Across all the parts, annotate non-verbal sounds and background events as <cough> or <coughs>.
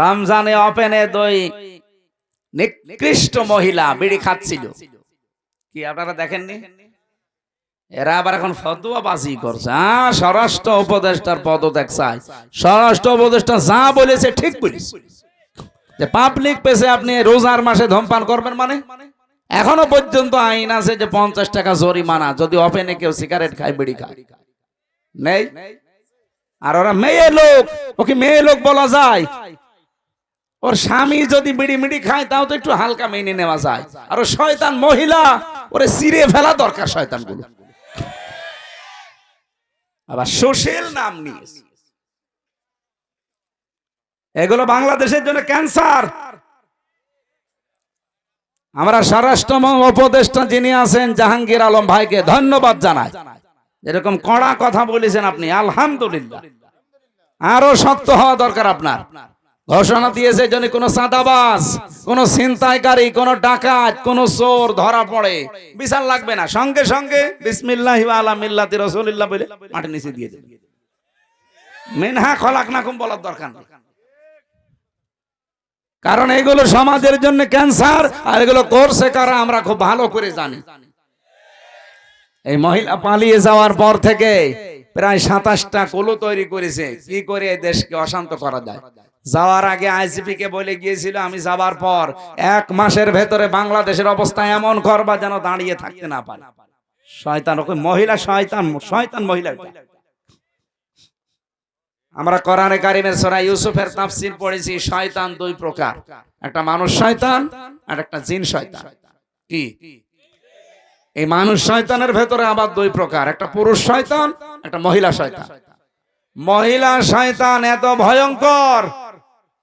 রমজানে ওপেনে দুই নিকৃষ্ট মহিলা বিড়ি খাচ্ছিল। কি আপনারা দেখেননি? এরা আবার এখন ফতুয়া বাজি করছে। হ্যাঁ স্বরাষ্ট্র উপদেষ্টার পদত্যাগ চাই স্বরাষ্ট্র উপদেষ্টা যা বলেছে ঠিক বলেছে। যে পাবলিক পেছে আপনি রোজার মাসে ধূমপান করবেন মানে? এখনও পর্যন্ত আইন আছে যে পঞ্চাশ টাকা জরিমানা, যদি ওপেনে কেউ সিগারেট খায়, বিড়ি খায়। নেই? আর ওরা মেয়ে লোক। ওকে মেয়ে লোক বলা যায়। ওর স্বামী যদি বিড়ি মিড়ি খায়, তাও তো একটু হালকা মেনে নেওয়া যায়। আর ও শয়তান মহিলা, ওরে সিরে ফেলা দরকার শয়তানগুলো আবার সোশ্যাল নাম নিয়ে এগুলো বাংলাদেশের জন্য ক্যান্সার। আমরা স্বরাষ্ট্র উপদেষ্টা যিনি আছেন, জাহাঙ্গীর আলম ভাইকে ধন্যবাদ জানাই। এরকম কড়া কথা বলেছেন আপনি, আলহামদুলিল্লাহ। আরও শক্ত হওয়া দরকার আপনার। ঘোষণা দিয়েছে যেন কোন সাদাবাস কোন ছিনতাইকারী, কোন ডাকাত, কোন চোর ধরা পড়ে। বিশাল লাগবে না। সঙ্গে সঙ্গে বিসমিল্লাহি আলা মিল্লাতি রাসূলিল্লাহ বলে মাটির নিচে দিয়ে দেবে। মিনহা খলাকনাকুম বলার দরকার কারণ এগুলো সমাজের জন্য ক্যান্সার, আর এগুলো করছে কারা আমরা খুব ভালো করে জানি। এই মহিলা পালিয়ে যাওয়ার পর থেকে প্রায় সাতাশটা কোলো তৈরি করেছে। কি করে দেশকে অশান্ত করা যায়? যাওয়ার আগে আইসিপি কে বলে গিয়েছিল, আমি যাবার পর এক মাসের ভেতরে বাংলাদেশের অবস্থা এমন করবা যেন দাঁড়িয়ে থাকতে না পারে। শয়তান ওকে মহিলা শয়তান শয়তান মহিলা আমরা কোরআনে কারিমের সূরা ইউসুফের তাফসীর পড়েছি, শয়তান দুই প্রকার। একটা মানুষ শয়তান, আর একটা জিন শয়তান। কি? এই মানুষ শয়তানের ভেতরে আবার দুই প্রকার, একটা পুরুষ শয়তান, একটা মহিলা শয়তান। মহিলা শয়তান এত ভয়ঙ্কর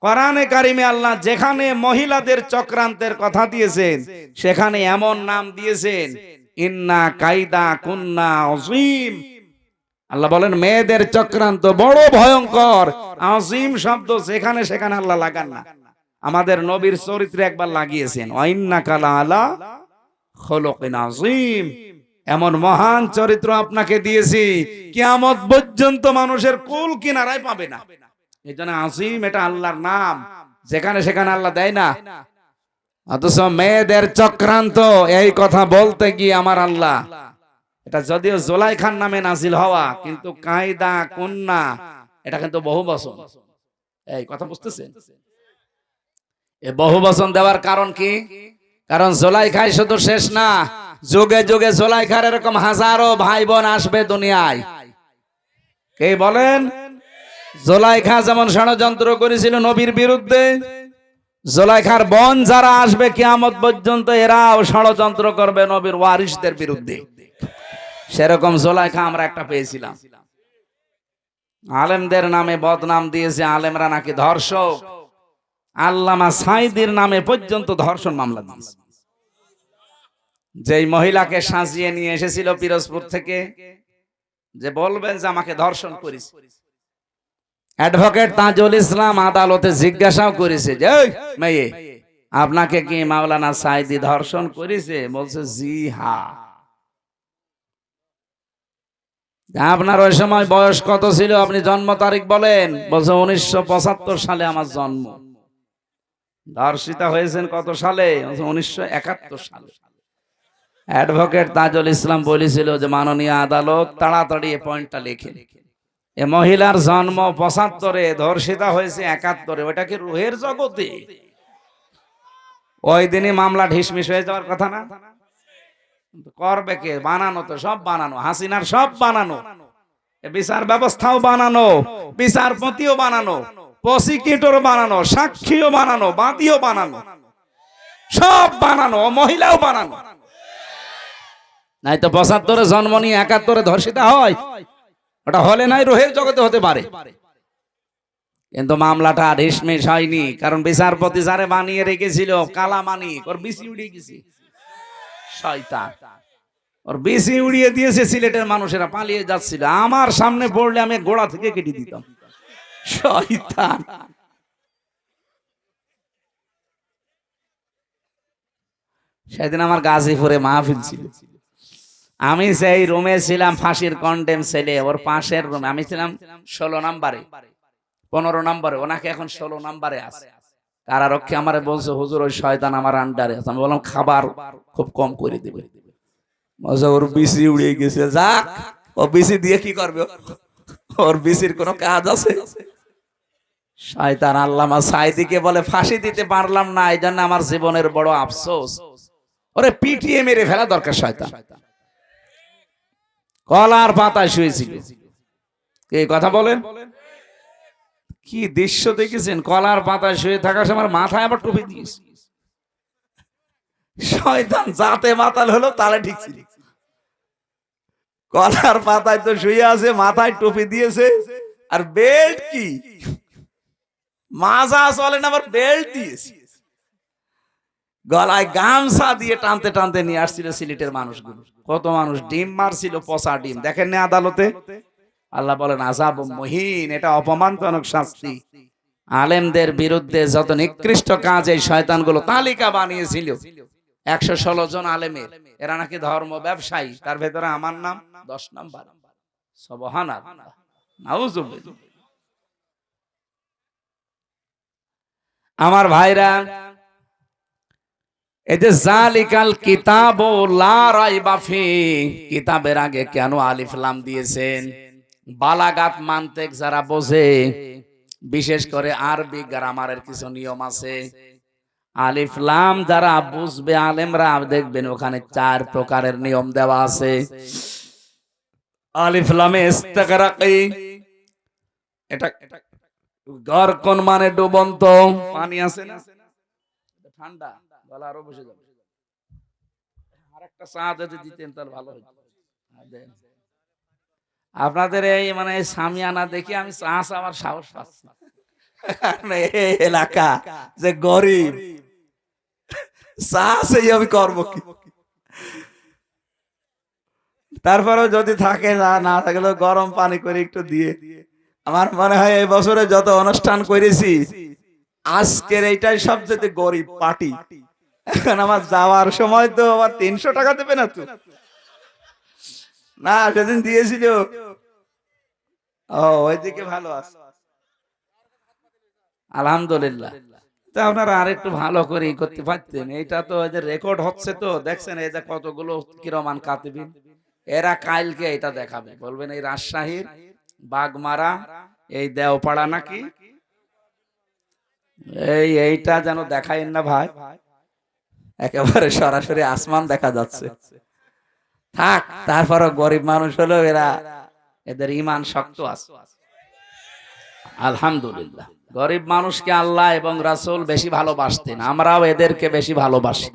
কোরআনে কারিমে আল্লাহ যেখানে মহিলাদের চক্রান্তের কথা দিয়েছেন, সেখানে এমন নাম দিয়েছেন, ইন্না কাইদা কুন্না অসীম আল্লাহ বলেন, মেয়েদের চক্রান্ত বড় ভয়ঙ্কর। আজিম শব্দ সেখানে সেখানে আল্লাহ লাগান না। আমাদের নবীর চরিত্রে একবার লাগিয়েছেন, ওয়াইন্না কালা আলা খলকিন আজিম এমন মহান চরিত্র আপনাকে দিয়েছি, কিয়ামত পর্যন্ত মানুষের কুল কিনারায় পাবে না। এই জন্য আসিম এটা আল্লাহর নাম। যেখানে সেখানে আল্লাহ দেয় না। অথচ মেয়েদের চক্রান্ত, এই কথা বলতে গিয়ে আমার আল্লাহ। এটা যদিও জোলাই খান নামে নাজিল হওয়া, কিন্তু কায়দা কন্যা এটা কিন্তু বহু বচন এই কথা বুঝতেছেন? এ বহু বচন দেওয়ার কারণ কি? কারণ জোলাই খাই শুধু শেষ না, যুগে যুগে জোলাই খার এরকম হাজারো ভাই বোন আসবে দুনিয়ায়। কে বলেন? জোলাইখা যেমন ষড়যন্ত্র করেছিল নবীর বিরুদ্ধে, জোলাইখার বন যারা আসবে কিয়ামত পর্যন্ত এরাও ষড়যন্ত্র করবে নবীর ওয়ারিসদের বিরুদ্ধে। সেরকম জোলাইখা আমরা একটা পেয়েছিলাম। আলেমদের নামে বদনাম দিয়েছে আলেমরা নাকি ধর্ষক। আল্লামা সাইদির নামে পর্যন্ত ধর্ষণ মামলা দিয়েছে। যেই মহিলাকে সাজিয়ে নিয়ে এসেছিল পিরোজপুর থেকে, যে বলবেন যে আমাকে ধর্ষণ করিস। অ্যাডভোকেট তাজুল ইসলাম আদালতে জিজ্ঞাসাও করেছে যে, "এই মেয়ে, আপনাকে কি মাওলানা সাইদি ধর্ষণ করেছে? বলছে, জি, হা। আপনার ওই সময় বয়স কত ছিল? আপনি জন্ম তারিখ বলেন। বলছে, উনিশশো পঁচাত্তর সালে আমার জন্ম। ধর্ষিতা হয়েছেন কত সালে? উনিশশো একাত্তর সালে। অ্যাডভোকেট তাজুল ইসলাম বলেছিল যে, মাননীয় আদালত তাড়াতাড়ি এই পয়েন্টটা লিখে লিখে এ মহিলার জন্ম পঁচাত্তরে, ধর্ষিতা হয়েছে একাত্তরে ওটা কি রুহের জগতে? ওই দিনই মামলা ঢিসমিস হয়ে যাওয়ার কথা না? করবে কে? বানানো তো, সব বানানো, হাসিনার সব বানানো বিচার ব্যবস্থাও বানানো, বিচারপতিও বানানো প্রসিকিউটর বানানো, সাক্ষীও বানানো, বাদীও বানানো, সব বানানো মহিলাও বানানো। নাই তো পঁচাত্তরে জন্ম নিয়ে একাত্তরে ধর্ষিতা হয় ওটা হলে নাই রোহের জগতে হতে পারে। কিন্তু মামলাটা রেশমেশ হয়নি, কারণ বিচারপতি যারে বানিয়ে রেখেছিল, কালা মানি ওর বিসি উড়িয়ে গেছে। শয়তান। ওর বেশি উড়িয়ে দিয়েছে সিলেটের মানুষেরা, পালিয়ে যাচ্ছিল। আমার সামনে পড়লে আমি গোড়া থেকে কেটে দিতাম। শয়তান। সেদিন আমার গাজীপুরে মাহফিল ছিল। আমি সেই রুমে ছিলাম, ফাঁসির কন্ডেম ছেলে, ওর পাশের রুমে, আমি ছিলাম ষোলো নাম্বারে, পনেরো নাম্বারে, ওনাকে এখন ষোলো নাম্বারে আছে। কারারক্ষী আমারে বলছে, হুজুর, ওই শয়তান আমার আন্ডারে আছে। আমি বললাম, খাবার খুব কম করে দিবে। ওর বিসি উড়িয়ে গেছে ও বিসি দিয়ে কি করবে? ওর বিসির কোনো কাজ আছে? শয়তান আল্লামা সাইদিকে বলে, ফাঁসি দিতে পারলাম না এই জন্য আমার জীবনের বড় আফসোস। ওরে পিটিয়ে মেরে ফেলা দরকার শয়তান। কলার পাতায় শুয়েছিল। এই কথা বলেন? কি দৃশ্য দেখেছেন? কলার পাতায় শুয়ে থাকার সময় মাথায় আবার টুপি দিয়েছে। শয়তান যাতে মাতাল হলো, তাহলে ঠিক ছিল। কলার পাতায় তো শুয়ে আছে, মাথায় টুপি দিয়েছে। আর বেল্ট কি? মাজা চলে না, আবার বেল্ট দিয়েছে। গলায় গামছা দিয়ে টানতে টানতে নিয়ে আসছিল সিলেটের মানুষগুলো। কত মানুষ ডিম মারছিল, পচা ডিম। দেখেন না আদালতে? আল্লাহ বলেন আজাব মহিন। এটা অপমানজনক শাস্তি। আলেমদের বিরুদ্ধে যত নিকৃষ্ট কাজ এই শয়তানগুলো তালিকা বানিয়েছিল, একশো ষোলো জন আলেমের, এরা নাকি ধর্ম ব্যবসায়ী, তার ভেতরে আমার নাম দশ নাম্বার। আমার ভাইরা এই জালিকাল কিতাব লা রাইবা ফি, কিতাবের আগে কেন আলিফ লাম দিয়েছেন? বালাগাত মানতেক যারা বোঝে, বিশেষ করে আরবি গ্রামারের কিছু নিয়ম আছে। আলিফ লাম যারা বুঝবে, আলেমরা দেখবেন ওখানে চার প্রকারের নিয়ম দেওয়া আছে। আলিফ লামে ইস্তেগরাকি, এটা গরকন মানে ডুবন্ত? পানি আছে না? ঠান্ডা। গলা আরও বসে যাবে। আরেকটা চা যদি দিতেন তাহলে ভালো হতো আপনাদের এই মানে সামিয়ানা দেখি আমি চা চাওয়ার সাহস পাচ্ছি। এলাকা যে গরিব। চা সেই আমি করব কি? তারপরেও যদি থাকে, না না থাকলেও গরম পানি করে একটু দিয়ে। আমার মনে হয় এই বছরে যত অনুষ্ঠান করেছি, আজকের এইটাই সবচেয়ে গরিব পার্টি। এখন আমার যাওয়ার সময় তো আবার তিনশো টাকা দেবে না তো। না, সেদিন দিয়েছিল। ও, ওইদিকে ভালো আলহামদুলিল্লাহ। তা আপনারা আরেকটু ভালো করে করতে পারতেন। এইটা তো রেকর্ড হচ্ছে তো, দেখছেন এই যে কতগুলো কিরমান কাতিবিন। এরা কালকে এটা দেখাবে। বলবেন এই রাজশাহীর বাগমারা, এই দেওপাড়া নাকি? এই এইটা যেন দেখাইন না ভাই। একেবারে সরাসরি আসমান দেখা যাচ্ছে। থাক, তারপরও গরিব মানুষ হলেও এরা এদের ইমান শক্ত আছে। আলহামদুলিল্লাহ। গরিব মানুষকে আল্লাহ এবং রাসূল বেশি ভালোবাসতেন, আমরাও এদেরকে বেশি ভালোবাসি।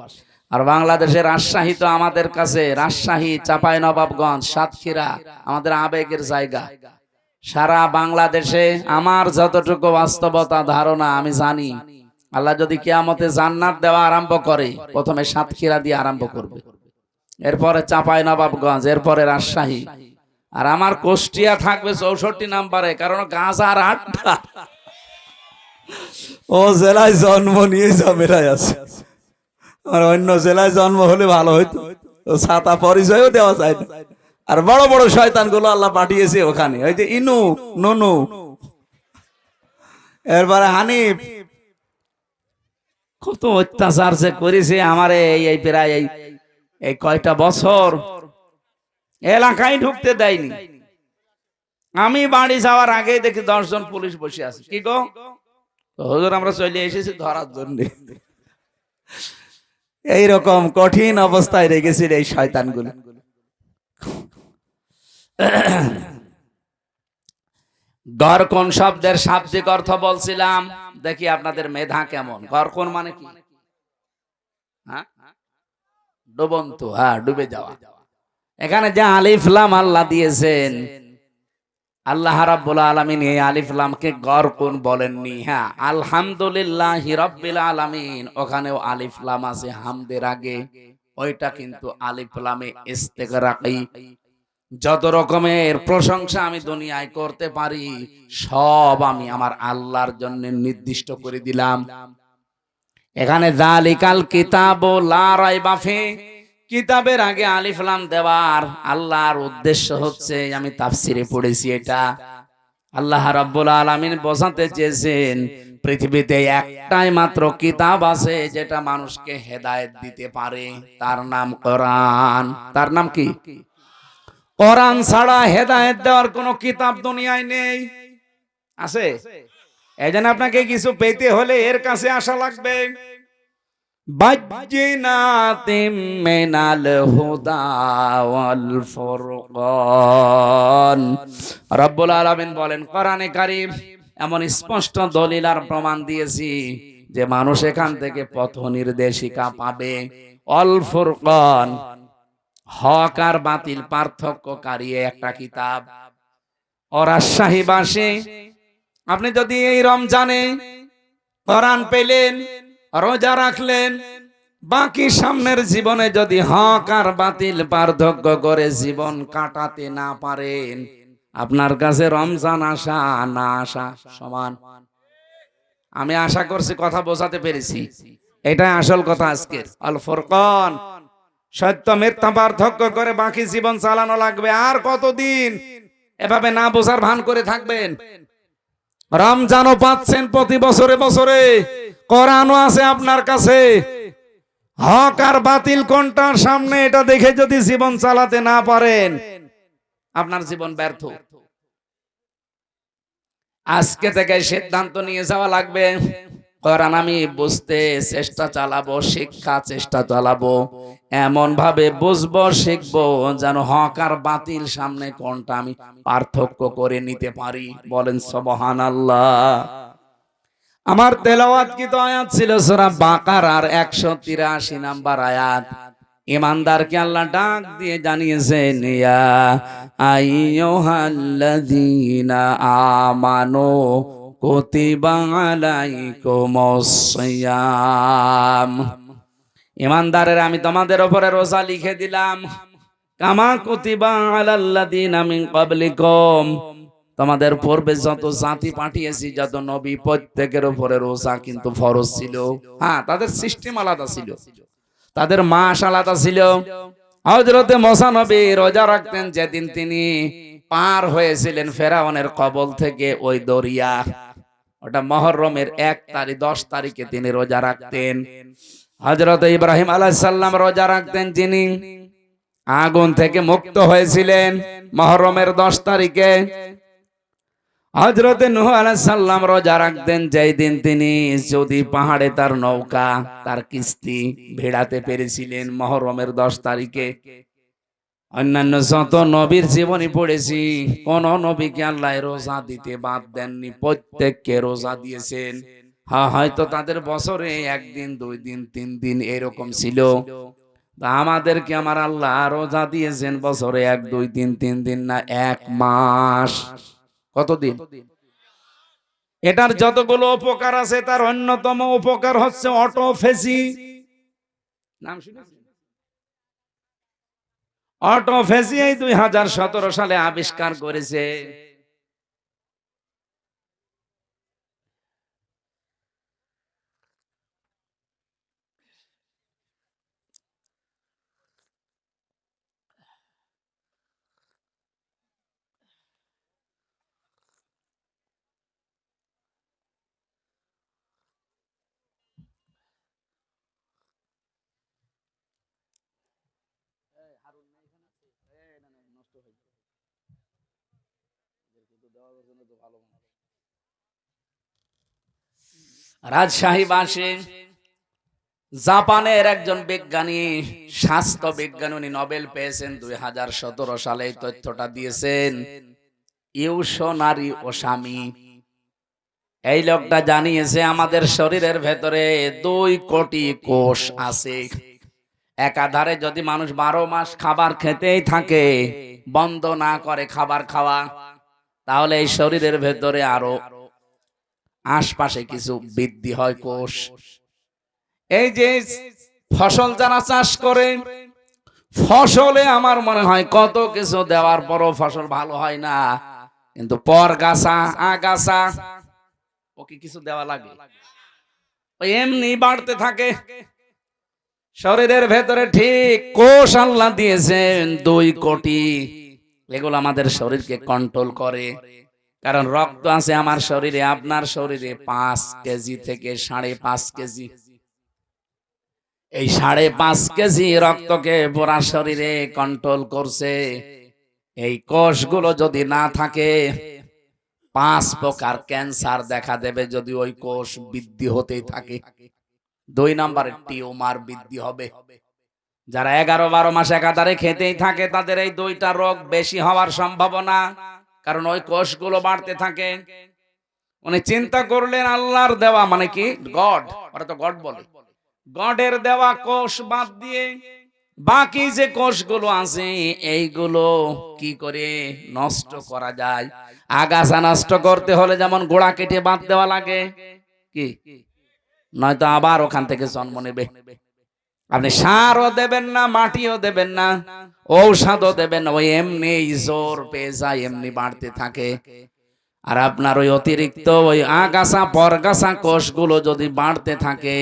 আর বাংলাদেশের রাজশাহী তো আমাদের কাছে রাজশাহী, চাপাই নবাবগঞ্জ, সাতক্ষীরা আমাদের আবেগের জায়গা। সারা বাংলাদেশে আমার যতটুকু বাস্তবতা, ধারণা আমি জানি আল্লাহ যদি কিয়ামতে জান্নাত দেওয়া আরম্ভ করে, প্রথমে সাতক্ষীরা দিয়ে আরম্ভ করবে। এরপরে চাপাই নবাবগঞ্জ এরপরে রাজশাহী। আর আমার কোষ্টিয়া থাকবে চৌষট্টি নাম্বারে, কারণ গাছ আর আটটা ও জেলায় জন্ম নিয়ে ঝামেলায় আছে। আর অন্য জেলায় জন্ম হলে ভালো হইতো। ছাতা পরিচয়ও দেওয়া যায় না। আর বড় বড় শয়তানগুলো আল্লাহ পাঠিয়েছে ওখানে। ইনু, ননু। এরপরে হানিফ। কত অত্যাচার যে করেছে আমার এই প্রায় এই এই কয়টা বছর এলাকায় ঢুকতে দেয়নি। আমি বাড়ি যাওয়ার আগেই দেখি দশজন পুলিশ বসে আছে। কি গো? হুজুর, আমরা চলে এসেছি ধরার জন্য। এইরকম কঠিন অবস্থায় রেখেছিল এই শয়তানগুলো। <coughs> কোন শব্দের শাব্দিক অর্থ বলছিলাম? দেখি আপনাদের মেধা কেমন। গরকন মানে কি? হ্যাঁ? ডুবন্ত হ্যাঁ ডুবে যাওয়া। এখানে যে আলিফলাম আল্লাহ দিয়েছেন, আল্লাহ রাব্বুল আলামিন এই বলেননি। হ্যাঁ আলহামদুলিল্লাহ রাব্বিল আলামিন, ওখানেও আলিফলাম আছে হামদের আগে। ওইটা কিন্তু আলিফলামে ইস্তেগরাকি যত রকমের প্রশংসা আমি দুনিয়ায় করতে পারি, সব আমি আমার আল্লাহর জন্য নির্দিষ্ট করে দিলাম। এখানে জালিকাল কিতাব, লা রাইবা ফি। কিতাবের আগে আলিফ লাম দেওয়ার আল্লাহর উদ্দেশ্য হচ্ছে, আমি তাফসিরে পড়েছি এটা। আল্লাহ রাব্বুল আলামিন বোঝাতে চেয়েছেন, পৃথিবীতে একটাই মাত্র কিতাব আছে, যেটা মানুষকে হেদায়েত দিতে পারে। তার নাম কোরআন। তার নাম কি? কোরআন ছাড়া হেদায়েত দেওয়ার কোনো কিতাব দুনিয়ায় নেই। আছে? এই জন্য আপনাকে কিছু পেতে হলে এর কাছে আসা লাগবে। ওয়াল রব্বুল আলামিন বলেন, কোরআনে কারীম এমন স্পষ্ট দলিল আর প্রমাণ দিয়েছি যে মানুষ এখান থেকে পথ নির্দেশিকা পাবে। অল ফুরকান হক আর বাতিল পার্থক্যকারী একটা কিতাব। ও রাজশাহীবাসী আপনি যদি এই রমজানে কোরআন পেলেন, রোজা রাখলেন, বাকি সামনের জীবনে যদি হক আর বাতিল পার্থক্য করে জীবন কাটাতে না পারেন, আপনার কাছে রমজান আসা না আসা সমান। আমি আশা করছি কথা বোঝাতে পেরেছি। এটাই আসল কথা আজকের। আল ফুরকান। সত্য মিথ্যা পার্থক্য করে বাকি জীবন চালানো লাগবে। আর কতদিন? এভাবে না বোঝার ভান করে থাকবেন। রমজানও পাচ্ছেন প্রতি বছরে বছরে। কোরআনও আছে আপনার কাছে। হক আর বাতিল কোনটার সামনে এটা দেখে যদি জীবন চালাতে না পারেন, আপনার জীবন ব্যর্থ। আজকে থেকে সিদ্ধান্ত নিয়ে যাওয়া লাগবে। কোরআন আমি বুঝতে চেষ্টা চালাবো, শিক্ষা চেষ্টা চালাবো এমন ভাবে বুঝব, শিখব যেন হক আর বাতিল সামনে কোনটা আমি পার্থক্য করে নিতে পারি। বলেন সবহান আল্লাহ আমার তেলাওয়াত কি তো আয়াত ছিল? সূরা বাকার আর একশো তিরাশি নাম্বার আয়াত। ইমানদারকে আল্লাহ ডাক দিয়ে জানিয়েছেন, ইয়া আইয়ুহাল্লাযীনা আমানু কুতিবা ইমানদারের, আমি তোমাদের উপরে রোজা লিখে দিলাম। কামা কুতিবা আলাল্লাযীনা মিন ক্বাবলিকুম। তোমাদের পূর্বে যত জাতি পাঠিয়েছি, যত নবী প্রত্যেকের উপরে রোজা কিন্তু ফরজ ছিল। হ্যাঁ তাদের সিস্টেম আলাদা ছিল। তাদের মাস আলাদা ছিল। হজরতে মশা নবী রোজা রাখতেন যেদিন তিনি পার হয়েছিলেন ফেরাউনের কবল থেকে ওই দরিয়া। ওটা মহরমের এক তারিখ দশ তারিখে তিনি রোজা রাখতেন। হজরত ইব্রাহিম আলাইসাল্লাম রোজা রাখতেন যিনি। আগুন থেকে মুক্ত হয়েছিলেন মহরমের দশ তারিখে। হজরতে নুহ সাল্লাম রোজা রাখতেন যেই দিন তিনি যদি পাহাড়ে তার নৌকা তার কিস্তি ভেড়াতে পেরেছিলেন মহরমের দশ তারিখে। অন্যান্য যত নবীর জীবনী পড়েছি, কোন নবীকে আল্লাহ রোজা দিতে বাদ দেননি, প্রত্যেককে রোজা দিয়েছেন। হ্যাঁ হয়তো তাদের বছরে একদিন, দুই দিন, তিন দিন এরকম ছিল। আমাদেরকে আমার আল্লাহ রোজা দিয়েছেন বছরে এক, দুই দিন, তিন দিন না, এক মাস। কতদিন? এটার যতগুলো উপকার আছে, তার অন্যতম উপকার হচ্ছে অটোফেসি নাম শুনেছেন? অটোফেসি এই দুই হাজার সতেরো সালে আবিষ্কার করেছে। রাজশাহী বাসে, জাপানের একজন বিজ্ঞানী, স্বাস্থ্য বিজ্ঞানী, উনি নোবেল পেয়েছেন দুই হাজার সতেরো সালে, এই তথ্যটা দিয়েছেন। ইউশনারি ওসামি এই লোকটা জানিয়েছে, আমাদের শরীরের ভেতরে দুই কোটি কোষ আছে। একাধারে যদি মানুষ বারো মাস খাবার খেতেই থাকে, বন্ধ না করে খাবার খাওয়া তাহলে এই শরীরের ভেতরে আরও আশপাশে কিছু বৃদ্ধি হয় কোষ। এই যে ফসল যারা চাষ করে, ফসলে আমার মনে হয় কত কিছু দেওয়ার পরও ফসল ভালো হয় না। কিন্তু পর গাছা আগাছা ওকে কিছু দেওয়া লাগে? এমনি বাড়তে থাকে। শরীরের ভেতরে ঠিক কোষ আল্লাহ দিয়েছেন দুই কোটি। এগুলো আমাদের শরীরকে কন্ট্রোল করে। কারণ রক্ত আছে আমার শরীরে, আপনার শরীরে পাঁচ কেজি থেকে সাড়ে পাঁচ কেজি। এই সাড়ে পাঁচ কেজি রক্তকে পুরা শরীরে কন্ট্রোল করছে। এই কোষগুলো যদি না থাকে, পাঁচ প্রকার ক্যান্সার দেখা দেবে যদি ওই কোষ বৃদ্ধি হতেই থাকে। দুই নম্বরে টিউমার বৃদ্ধি হবে। যারা এগারো বারো মাস একাধারে খেতেই থাকে, তাদের এই দুইটা রোগ বেশি হওয়ার সম্ভাবনা, কারণ ওই কোষগুলো বাড়তে থাকে। উনি চিন্তা করলেন, আল্লাহর দেওয়া মানে কি? গড ওরা তো গড বলে। গডের দেওয়া কোষ বাদ দিয়ে বাকি যে কোষগুলো আছে, এইগুলো কি করে নষ্ট করা যায়? আগাছা নষ্ট করতে হলে যেমন গোড়া কেটে বাদ দেওয়া লাগে, কি? নয়তো আবার ওখান থেকে জন্ম নেবে। আপনি সারও দেবেন না, মাটিও দেবেন না, ঔষধও দেবেন ওই এমনি জোর পেয়ে যায়, এমনি বাড়তে থাকে। আর আপনার ওই অতিরিক্ত ওই আগাছা, পরগাছা কোষগুলো যদি বাড়তে থাকে,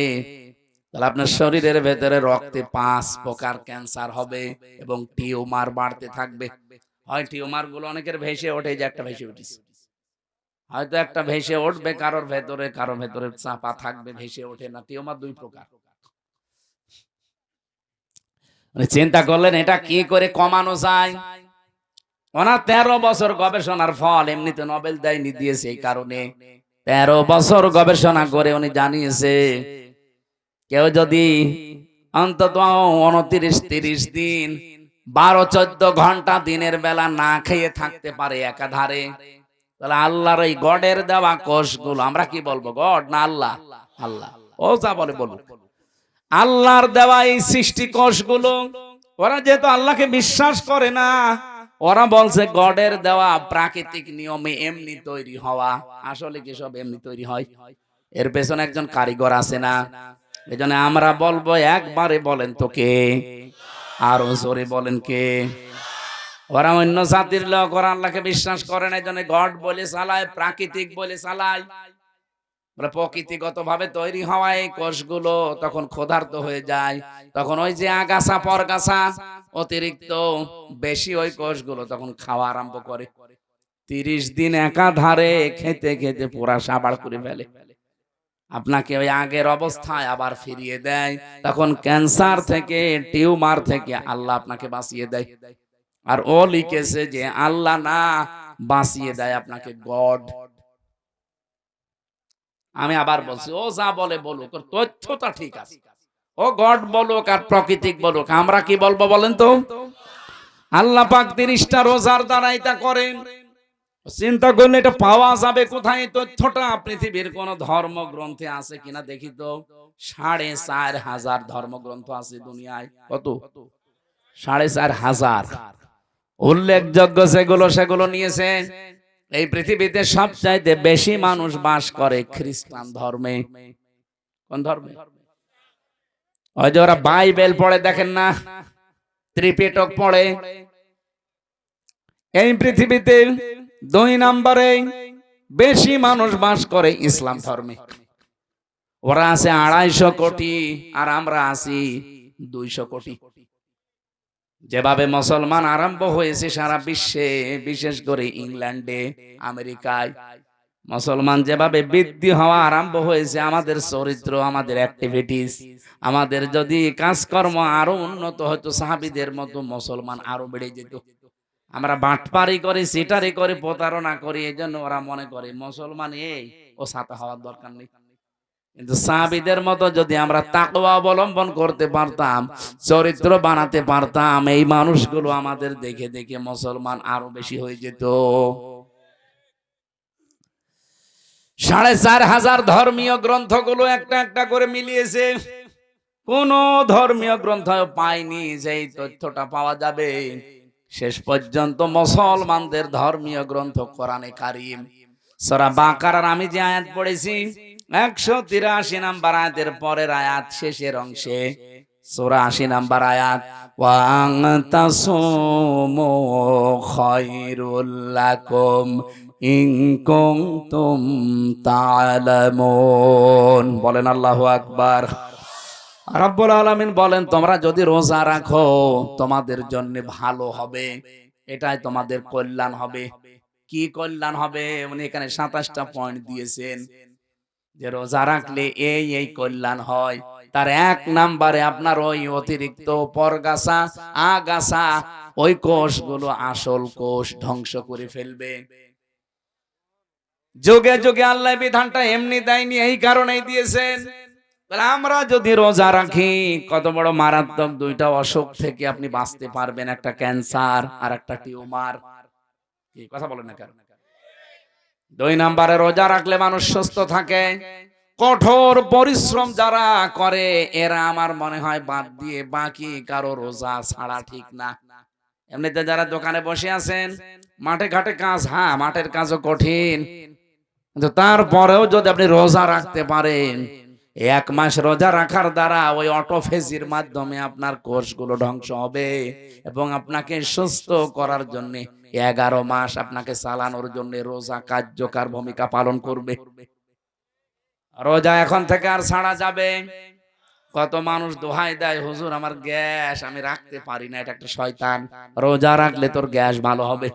তাহলে আপনার শরীরের ভেতরে রক্তে পাঁচ প্রকার ক্যান্সার হবে এবং টিউমার বাড়তে থাকবে। হয় টিউমারগুলো অনেকের ভেসে ওঠে যে একটা ভেসে উঠিস হয়তো একটা ভেসে উঠবে, কারোর ভেতরে কারোর ভেতরে চাপা থাকবে, ভেসে ওঠে না। টিউমার দুই প্রকার। উনি চিন্তা করলেন, এটা কি করে কমানো যায়? ওনার তেরো বছর গবেষণার ফল এমনিতে নোবেল দেয়নি দিয়েছে এই কারণে। তেরো বছর গবেষণা করে উনি জানিয়েছে, কেউ যদি অন্তত উনত্রিশ, তিরিশ দিন, বারো, চোদ্দ ঘণ্টা দিনের বেলা না খেয়ে থাকতে পারে একাধারে, তাহলে আল্লাহর ওই গডের দেওয়া কোষগুলো, আমরা কি বলব গড না আল্লাহ? আল্লাহ। ও যা বলে বলুন আল্লাহর দেওয়া এই সৃষ্টি কোষগুলো, ওরা যেহেতু আল্লাহকে বিশ্বাস করে না, ওরা বলছে গডের দেওয়া প্রাকৃতিক নিয়মে এমনি তৈরি হওয়া। আসলে কি সব এমনি তৈরি হয়? এর পেছনে একজন কারিগর আছে না? এজন্য আমরা বলব একবারে বলেন তো কে? আরও জোরে বলেন কে? ওরা অন্য জাতির লোক, ওরা আল্লাহকে বিশ্বাস করে না এই জন্য গড বলে চালায়, প্রাকৃতিক বলে চালায়। প্রকৃতিগত ভাবে তৈরি হওয়া এই কোষগুলো তখন ক্ষুধার্ত হয়ে যায়। তখন ওই যে আগাছা, পরগাছা অতিরিক্ত বেশি ওই কোষগুলো তখন খাওয়া আরম্ভ করে। তিরিশ দিন একাধারে খেতে খেতে পুরা সাবার করে ফেলে। আপনাকে ওই আগের অবস্থায় আবার ফিরিয়ে দেয়। তখন ক্যান্সার থেকে, টিউমার থেকে আল্লাহ আপনাকে বাঁচিয়ে দেয়। আর ও লিখেছে যে, আল্লাহ না বাঁচিয়ে দেয় আপনাকে গড। আমি আবার বলছি ও যা বলে বলুক ওর তথ্যটা ঠিক আছে। ও গড বলুক আর প্রাকৃতিক বলুক আমরা কি বলব বলেন তো? আল্লাহ পাক তিরিশটা রোজার দ্বারা এটা করেন। চিন্তা করলে এটা পাওয়া যাবে কোথায়? তথ্যটা পৃথিবীর কোন ধর্মগ্রন্থে আছে কিনা দেখি তো। সাড়ে চার হাজার ধর্মগ্রন্থ আছে দুনিয়ায়। কত? সাড়ে চার হাজার। উল্লেখযোগ্য যেগুলো সেগুলো নিয়েছে এই পৃথিবীতে সবচাইতে বেশি মানুষ বাস করে খ্রিস্টান ধর্মে। কোন ধর্মে? ওই যে ওরা বাইবেল পড়ে, দেখেন না? ত্রিপিটক পড়ে। এই পৃথিবীতে দুই নম্বরে বেশি মানুষ বাস করে ইসলাম ধর্মে। ওরা আছে আড়াইশো কোটি আর আমরা আছি দুইশো কোটি। যেভাবে মুসলমান আরম্ভ হয়েছে সারা বিশ্বে, বিশেষ করে ইংল্যান্ডে, আমেরিকায়। মুসলমান যেভাবে বৃদ্ধি হওয়া আরম্ভ হয়েছে, আমাদের চরিত্র, আমাদের অ্যাক্টিভিটিস আমাদের যদি কাজকর্ম আরও উন্নত হতো, সাহাবিদের মতো মুসলমান আরও বেড়ে যেত। আমরা বাটপারি করি, সিটারি করে প্রতারণা করি এই জন্য ওরা মনে করে মুসলমান এই ও সাথে হওয়ার দরকার নেই। কিন্তু সাহাবিদের মতো যদি আমরা তাকওয়া অবলম্বন করতে পারতাম, চরিত্র বানাতে পারতাম, এই মানুষগুলো আমাদের দেখে দেখে মুসলমান আরও বেশি হয়ে যেত। সাড়ে চার হাজার ধর্মীয় গ্রন্থগুলো একটা একটা করে মিলিয়েছে। কোন ধর্মীয় গ্রন্থ পাইনি যে তথ্যটা পাওয়া যাবে। শেষ পর্যন্ত মুসলমানদের ধর্মীয় গ্রন্থ কোরআনে কারিম। সরা বাকারার আমি যে আয়াত পড়েছি একশো তিরাশি নাম্বার আয়াতের পরের আয়াত শেষের অংশে চৌরাশি নাম্বার আয়াত ওয়াং কুনতুম তা'লামুন বলেন আল্লাহু আকবার। রব্বুল আলামিন বলেন, তোমরা যদি রোজা রাখো, তোমাদের জন্য ভালো হবে। এটাই তোমাদের কল্যাণ হবে। কি কল্যাণ হবে? উনি এখানে সাতাশটা পয়েন্ট দিয়েছেন। যে রোজা রাখলে এই এই কল্যাণ হয়। তার এক নাম্বারে আপনার ওই অতিরিক্ত পরগাছা, আগাছা, ওই কোষগুলো আসল কোষ ধ্বংস করে ফেলবে। যুগে যুগে আল্লাহ বিধানটা এমনি দেয়নি, এই কারণেই দিয়েছেন। আমরা যদি রোজা রাখি, কত বড় মারাত্মক দুইটা অসুখ থেকে আপনি বাঁচতে পারবেন, একটা ক্যান্সার আর একটা টিউমার। কথা বলেন না কেন? দুই নাম্বারে রোজা রাখলে মানুষ সুস্থ থাকে। কঠোর পরিশ্রম যারা করে, এরা আমার মনে হয় বাদ দিয়ে বাকি কারও রোজা ছাড়া ঠিক না। এমনিতে যারা দোকানে বসে আছেন, মাঠে ঘাটে কাজ হ্যাঁ মাঠের কাজও কঠিন। কিন্তু তারপরেও যদি আপনি রোজা রাখতে পারেন, এক মাস রোজা রাখার দ্বারা ওই অটোফেজির মাধ্যমে আপনার কোষগুলো ধ্বংস হবে এবং আপনাকে সুস্থ করার জন্য এগারো মাস আপনাকে চালানোর জন্য রোজা কার্যকর ভূমিকা পালন করবে। রোজা এখন থেকে আর ছাড়া যাবে। কত মানুষ দোহাই দেয়, হুজুর, আমার গ্যাস আমি রাখতে পারি না, এটা একটা শয়তান। রোজা রাখলে তোর গ্যাস ভালো হবে।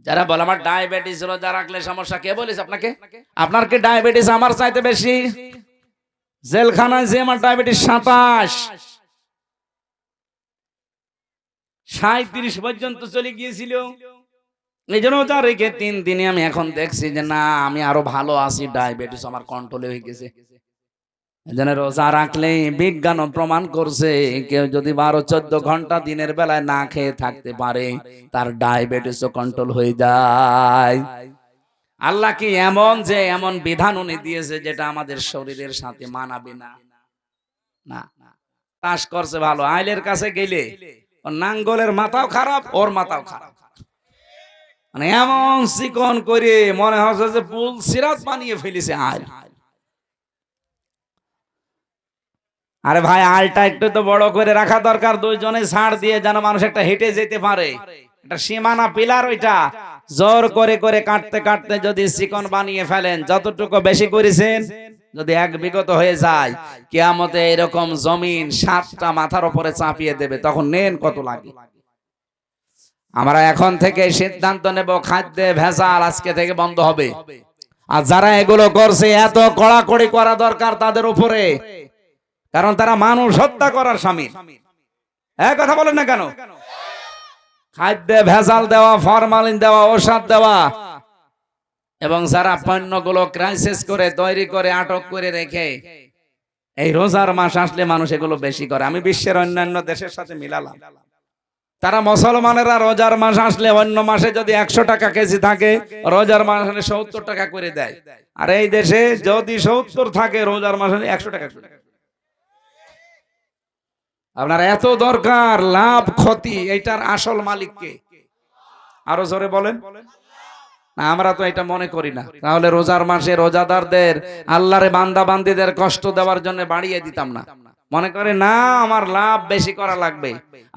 যারা বলে, আমার ডায়াবেটিস রোজা রাখলে সমস্যা কে বলিস আপনাকে? আপনার কি ডায়াবেটিস আমার চাইতে বেশি? জেলখানায় যে আমার ডায়াবেটিস সাতাশ। সাঁত্রিশ পর্যন্ত চলে গিয়েছিল। এই জন্য তিন দিনে আমি এখন দেখছি যে, না, আমি আরও ভালো আছি, ডায়াবেটিস আমার কন্ট্রোলে হয়ে গেছে। রোজা রাখলে বিজ্ঞান প্রমাণ করছে, কেউ যদি বারো চোদ্দ ঘণ্টা দিনের বেলায় না খেয়ে থাকতে পারে, তার কন্ট্রোল হয়ে যায়। আল্লাহ কি এমন যে এমন বিধান উনি দিয়েছে যেটা আমাদের শরীরের সাথে মানাবে না না। তাস করছে ভালো। আইলের কাছে গেলে নাঙ্গলের মাথাও খারাপ, ওর মাথাও খারাপ। মানে এমন চিকন করে মনে হচ্ছে যে পুল সিরাত বানিয়ে ফেলেছে আইল আরে ভাই, আলটা একটু তো বড় করে রাখা দরকার, দুইজনে ছাড় দিয়ে যেন মানুষ একটা হেঁটে যেতে পারে। একটা সীমানা পিলার ওইটা। জোর করে করে কাটতে কাটতে যদি চিকন বানিয়ে ফেলেন, যতটুকু বেশি করেছেন যদি এক বিগত হয়ে যায়, কেয়ামতে এরকম জমিন সাতটা মাথার উপরে চাপিয়ে দেবে, তখন নেন কত লাগে? আমরা এখন থেকে সিদ্ধান্ত নেব, খাদ্যে ভেজাল আজকে থেকে বন্ধ হবে। আর যারা এগুলো করছে, এত কড়াকড়ি করা দরকার তাদের উপরে। কারণ তারা মানুষ হত্যা করার স্বামী। এক কথা বলেন না কেন? খাদ্যে ভেজাল দেওয়া, ফরমালিন দেওয়া ওষুধ দেওয়া এবং যারা পণ্যগুলো ক্রাইসিস করে, তৈরি করে, আটক করে রেখে, এই রোজার মাস আসলে মানুষ এগুলো বেশি করে। আমি বিশ্বের অন্যান্য দেশের সাথে মিলালাম। তারা মুসলমানেরা রোজার মাস আসলে অন্য মাসে যদি একশো টাকা কেজি থাকে, রোজার মাস হলে সত্তর টাকা করে দেয়। আর এই দেশে যদি সত্তর থাকে, রোজার মাস হলে একশো টাকা আপনার এত দরকার, লাভ ক্ষতি, এইটার আসল মালিককে। আরও জোরে বলেন। আমরা তো এটা মনে করি না। তাহলে রোজার মাসে রোজাদারদের, আল্লাহরে বান্দা বান্দিদের কষ্ট দেওয়ার জন্য বাড়িয়ে দিতাম না। মনে করে না, আমার লাভ বেশি করা লাগবে।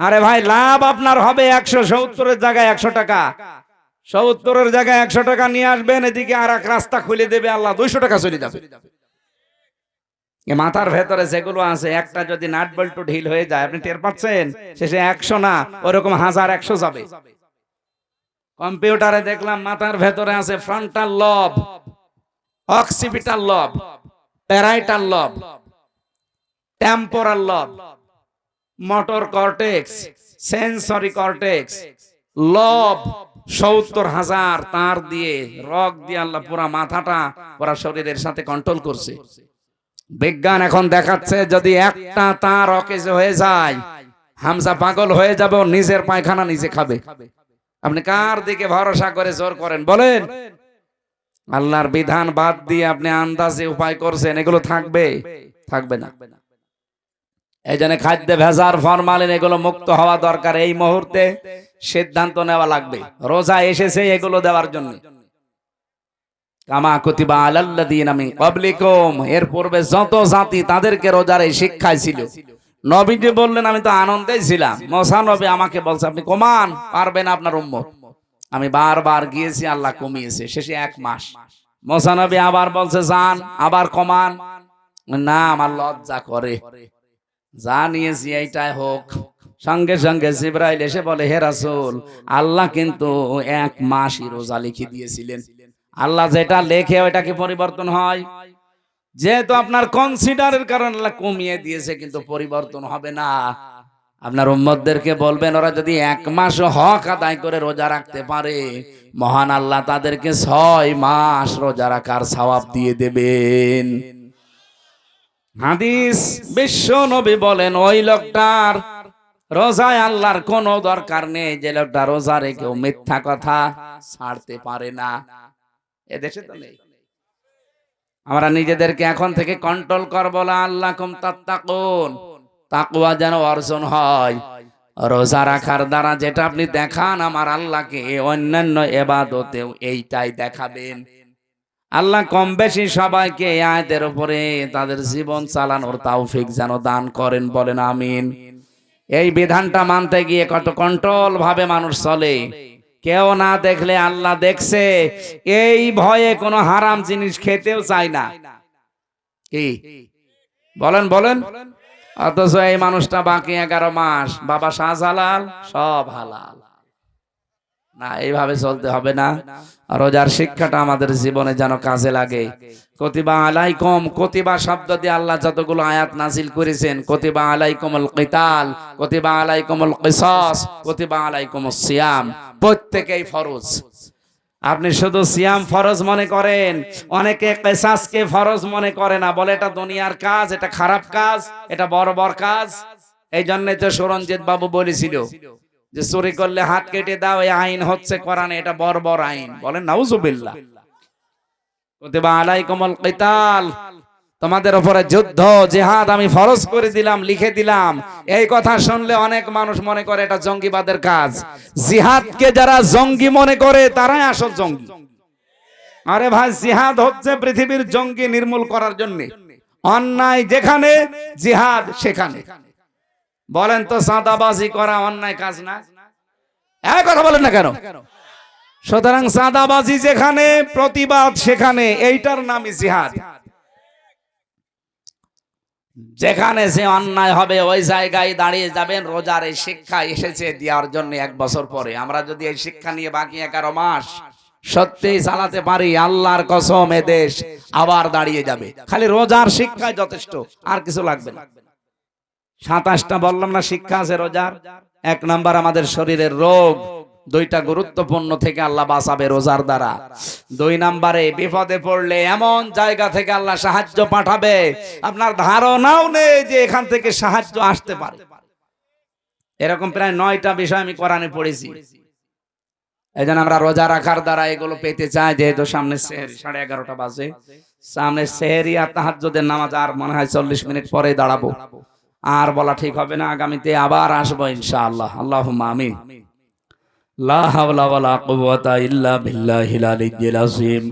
আরে ভাই, লাভ আপনার হবে একশো সত্তরের জায়গায় একশো টাকা। সত্তরের জায়গায় একশো টাকা নিয়ে আসবেন, এদিকে আর এক রাস্তা খুলে দেবে, আল্লাহ দুইশো টাকা চলে যাবে। মাথার ভেতরে যেগুলো আছে, একটা যদি নাট বল্টু ঢিল হয়ে যায়, আপনি টের পাচ্ছেন? শেষে একশো না, ওরকম হাজার একশো যাবে। কম্পিউটারে দেখলাম মাথার ভেতরে আছে ফ্রন্টাল লব অক্সিপিটাল লব প্যারাইটাল লব টেম্পোরাল লব মোটর কর্টেক্স সেন্সরি কর্টেক্স লব সত্তর হাজার তার দিয়ে রক দিয়ে আল্লাহ পুরা মাথাটা, পুরা শরীরের সাথে কন্ট্রোল করছে। বিজ্ঞান এখন দেখাচ্ছে যদি একটা তার অকেজ হয়ে যায়, হামজা পাগল হয়ে যাবে নিজের পায়খানা নিজে খাবে। আপনি কার দিকে ভরসা করে জোর করেন? বলেন। আল্লাহর বিধান বাদ দিয়ে আপনি আন্দাজে উপায় করছেন, এগুলো থাকবে? থাকবে না। এই জন্য খাদ্য ভেজার ফরমালিন, এগুলো মুক্ত হওয়া দরকার। এই মুহূর্তে সিদ্ধান্ত নেওয়া লাগবে। রোজা এসেছে এগুলো দেওয়ার জন্য। কামা কুতিবা আলাল্লাযীনা মিন ক্বাবলিকুম। এর পূর্বে যত জাতি তাদেরকে রোজার এই শিক্ষায় ছিল নবীজি বললেন, আমি তো আনন্দেই ছিলাম। মোসা নবী আমাকে বলছে, আপনি কমান, পারবেন আপনার উম্মত। আমি বারবার গিয়েছি, আল্লাহ কমিয়েছে, শেষে এক মাস। মোসা নবী আবার বলছে, যান, আবার কমান। না, আমার লজ্জা করে। যা নিয়েছি এইটাই হোক। সঙ্গে সঙ্গে জিব্রাইল এসে বলে, হে রাসূল, আল্লাহ কিন্তু এক মাসই রোজা লিখে দিয়েছিলেন। আল্লাহ যেটা লেখে ওইটা কি পরিবর্তন হয়? যেহেতু আপনার কনসিডারের কারণে আল্লাহ কমিয়ে দিয়েছে, কিন্তু পরিবর্তন হবে না। আপনার উম্মতদেরকে বলবেন, ওরা যদি এক মাস হক আদায় করে রোজা রাখতে পারে, মহান আল্লাহ তাদেরকে ছয় মাস রোজা রাখার সওয়াব দিয়ে দেবেন। হাদিস বিশ্ব নবী বলেন, ওই লোকটার রোজায় আল্লাহর কোনো দরকার নেই, যে লোকটা রোজা রেখেও মিথ্যা কথা ছাড়তে পারে না। এদেশে তো নেই। আমরা নিজেদেরকে এখন থেকে কন্ট্রোল করব আল্লাহ কম তাত্তাকুন। তাকুয়া যেন অর্জন হয়। রোজা রাখার দ্বারা যেটা আপনি দেখান আমার আল্লাহকে অন্যান্য এবাদতেও এইটাই দেখাবেন। আল্লাহ কম বেশি সবাইকে আয়াতের উপরে তাদের জীবন চালানোর তাওফিক যেন দান করেন, বলেন আমিন। এই বিধানটা মানতে গিয়ে কত কন্ট্রোল ভাবে মানুষ চলে। কেউ না দেখলে আল্লাহ দেখছে। এই ভয়ে কোনো হারাম জিনিস খেতেও চায় না। কি? বলেন বলেন। অথচ এই মানুষটা বাকি এগারো মাস বাবা শাহজালাল সব হালাল। না, এইভাবে চলতে হবে না। রোজার শিক্ষাটা আমাদের জীবনে যেন কাজে লাগে। কতিবা আলাইকুম, কতিবা শব্দ দিয়ে আল্লাহ যতগুলো আয়াত নাজিল করেছেন, কতিবা আলাইকুমুল কিতাল, কতিবা আলাইকুমুল কিসাস, কতিবা আলাইকুমুস সিয়াম, প্রত্যেকেই ফরজ। আপনি শুধু সিয়াম ফরজ মনে করেন, অনেকে কেসাসকে ফরজ মনে করে না, বলে এটা দুনিয়ার কাজ, এটা খারাপ কাজ, এটা বড় বড় কাজ। এই জন্য তো সুরঞ্জিত বাবু বলেছিল যে চুরি করলে হাত কেটে দাও, এই আইন হচ্ছে কোরআনে, এটা বড় আইন। বলেন, নাউজুবিল্লাহ। কুতিবা আলাইকুমুল কিতাল। তোমাদের উপরে যুদ্ধ, জিহাদ আমি ফরজ করে দিলাম, লিখে দিলাম। এই কথা শুনলে অনেক মানুষ মনে করে এটা জঙ্গিবাদের কাজ। জিহাদকে যারা জঙ্গি মনে করে, তারাই আসল জঙ্গি। আরে ভাই, জিহাদ হচ্ছে পৃথিবীর জঙ্গি নির্মূল করার জন্য। অন্যায় যেখানে, জিহাদ সেখানে। বলেন তো সাদাবাজি করা অন্যায় কাজ না? এক কথা বলেন না কেন? সুতরাং সাদাবাজি যেখানে, প্রতিবাদ সেখানে, এইটার নামই জিহাদ। যেখানে যে অন্যায় হবে, ওই জায়গায় দাঁড়িয়ে যাবেন, রোজার এই শিক্ষা এসেছে দেওয়ার জন্য এক বছর পরে। আমরা যদি এই শিক্ষা নিয়ে বাকি এগারো মাস সত্যি চালাতে পারি, আল্লাহর কসম এ দেশ আবার দাঁড়িয়ে যাবে। খালি রোজার শিক্ষায় যথেষ্ট, আর কিছু লাগবে না। সাতাশটা বললাম না, শিক্ষা আছে রোজার এক নাম্বার আমাদের শরীরের রোগ, দুইটা গুরুত্বপূর্ণ থেকে আল্লাহ বাঁচাবে রোজার দ্বারা। দুই নাম্বারে, বিপদে পড়লে এমন জায়গা থেকে আল্লাহ সাহায্য পাঠাবে। আপনার ধারণাও নেই যে এখান থেকে সাহায্য আসতে পারে। এরকম প্রায় নয়টা বিষয় আমি কোরআনে পড়েছি। এই আমরা রোজা রাখার দ্বারা এগুলো পেতে চাই, যেহেতু সামনে সাড়ে এগারোটা বাজে। সামনে সেহেরি আর তাহাজ্জুদের নামাজ আর মনে হয় চল্লিশ মিনিট পরে দাঁড়াবো। আর বলা ঠিক হবে না, আগামীতে আবার আসব ইনশাআল্লাহ। আল্লাহ আমিন। আযীম।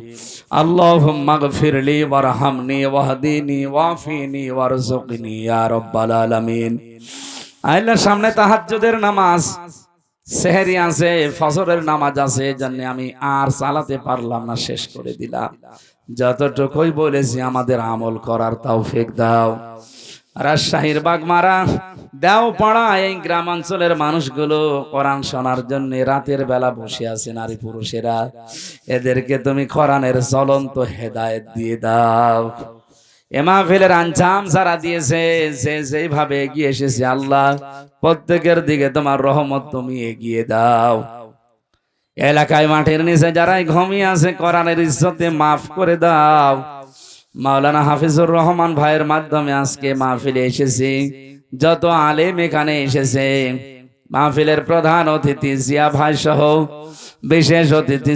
আল্লাহুম্মা গফিরলি ওয়ারহামনি ওয়াহদিনি ওয়াফিনি ওয়ারযুকনি ইয়া রাব্বাল আলামিন। আল্লাহ সামনে তাহাজ্জুদের নামাজ, সেহরি আছে, ফজরের নামাজ আছে জন্য আমি আর চালাতে পারলাম না, শেষ করে দিলাম। যতটুকুই বলেছি আমাদের আমল করার তৌফিক দাও। রাজশাহীর বাগমারা, দেও পাড়া এই গ্রামাঞ্চলের মানুষগুলো কোরআন শোনার জন্য রাতের বেলা বসে আছে নারী পুরুষেরা। এদেরকে তুমি কোরআনের চলন্ত হেদায়েত দিয়ে দাও। এমাফিলের আঞ্জাম যারা দিয়েছে, যে যেভাবে এগিয়ে এসেছে আল্লাহ, প্রত্যেকের দিকে তোমার রহমত তুমি এগিয়ে দাও। এলাকায় মাঠের নিচে যারাই ঘুমিয়ে আছে, কোরআনের ইজ্জতে মাফ করে দাও। মাওলানা হাফিজুর রহমান ভাইয়ের মাধ্যমে আজকে মাহফিলে এসেছি। যত আলেম এখানে এসেছে, মাহফিলের প্রধান অতিথি জিয়া ভাই সহ বিশেষ অতিথি